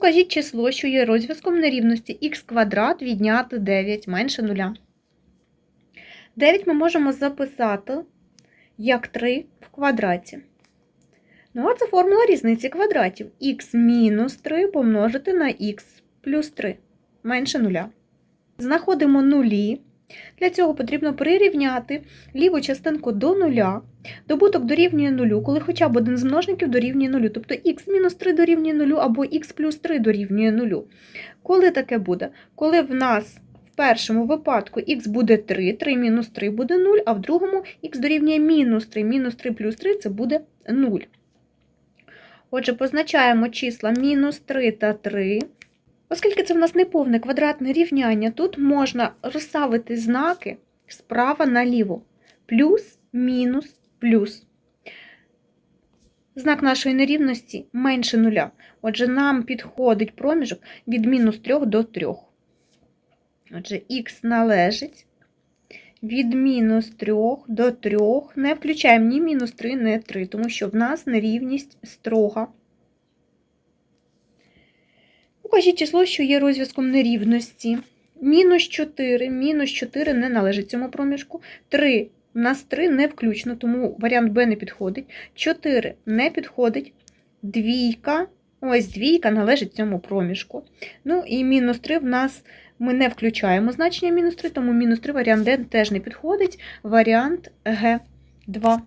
Укажіть число, що є розв'язком нерівності х квадрат відняти 9 менше 0. 9 ми можемо записати як 3 в квадраті. Ну, а це формула різниці квадратів. х мінус 3 помножити на х плюс 3 менше нуля. Знаходимо нулі. Для цього потрібно прирівняти ліву частинку до нуля. Добуток дорівнює нулю, коли хоча б один з множників дорівнює нулю. Тобто х мінус 3 дорівнює нулю або х плюс 3 дорівнює нулю. Коли таке буде? Коли в нас в першому випадку х буде 3, 3 мінус 3 буде 0, а в другому х дорівнює мінус 3, мінус 3 плюс 3 це буде 0. Отже, позначаємо числа мінус 3 та 3. Оскільки це в нас неповне квадратне рівняння, тут можна розставити знаки справа наліво. Плюс, мінус, плюс. Знак нашої нерівності менше нуля. Отже, нам підходить проміжок від мінус 3 до 3. Отже, х належить від мінус 3 до 3. Не включаємо ні мінус 3, ні 3, тому що в нас нерівність строга. Укажіть число, що є розв'язком нерівності. Мінус 4, мінус 4 не належить цьому проміжку. 3, у нас 3 не включно, тому варіант Б не підходить. 4 не підходить. Двійка, ось двійка належить цьому проміжку. Ну і мінус 3 в нас ми не включаємо значення мінус 3, тому мінус 3 варіант Д теж не підходить. Варіант Г 2.